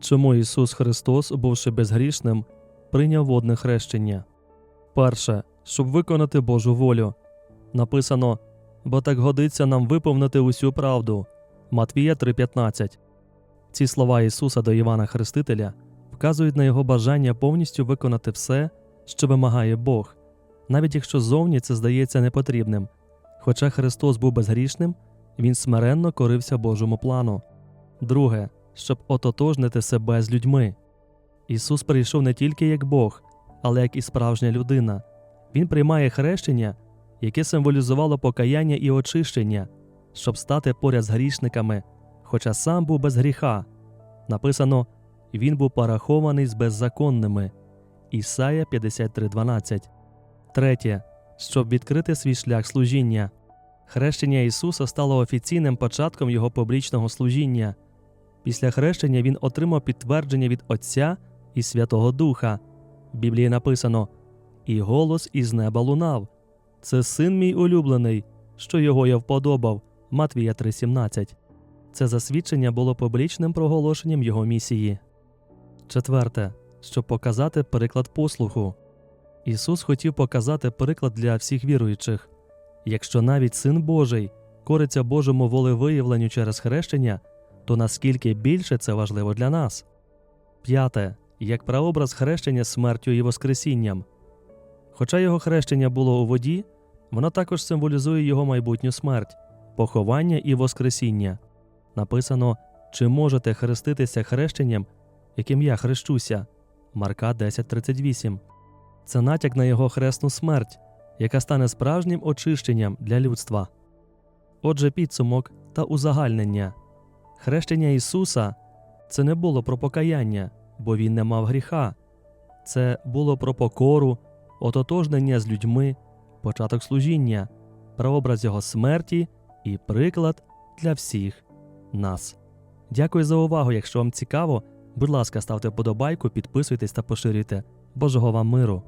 Чому Ісус Христос, бувши безгрішним, прийняв водне хрещення? Перше, щоб виконати Божу волю. Написано бо так годиться нам виповнити усю правду. Матвія 3:15. Ці слова Ісуса до Івана Хрестителя вказують на його бажання повністю виконати все, що вимагає Бог, навіть якщо зовні це здається непотрібним. Хоча Христос був безгрішним, Він смиренно корився Божому плану. Друге, щоб ототожнити себе з людьми. Ісус прийшов не тільки як Бог, але як і справжня людина. Він приймає хрещення, яке символізувало покаяння і очищення, щоб стати поряд з грішниками, хоча сам був без гріха. Написано Він був порахований з беззаконними. Ісая 53:12. Третє. Щоб відкрити свій шлях служіння. Хрещення Ісуса стало офіційним початком Його публічного служіння. Після хрещення Він отримав підтвердження від Отця і Святого Духа. В Біблії написано І голос із неба лунав. Це син мій улюблений, що його я вподобав. Матвія 3:17. Це засвідчення було публічним проголошенням його місії. Четверте, щоб показати приклад послуху. Ісус хотів показати приклад для всіх віруючих. Якщо навіть Син Божий кориться Божому волевиявленню через хрещення, то наскільки більше це важливо для нас. П'яте. Як прообраз хрещення смертю і Воскресінням. Хоча його хрещення було у воді, воно також символізує його майбутню смерть, поховання і Воскресіння. Написано, чи можете хреститися хрещенням, яким я хрещуся. Марка 10.38. Це натяк на його хресну смерть, яка стане справжнім очищенням для людства. Отже, підсумок та узагальнення. Хрещення Ісуса це не було про покаяння, бо Він не мав гріха. Це було про покору, ототожнення з людьми, початок служіння, прообраз Його смерті і приклад для всіх нас. Дякую за увагу. Якщо вам цікаво, будь ласка, ставте вподобайку, підписуйтесь та поширюйте. Божого вам миру!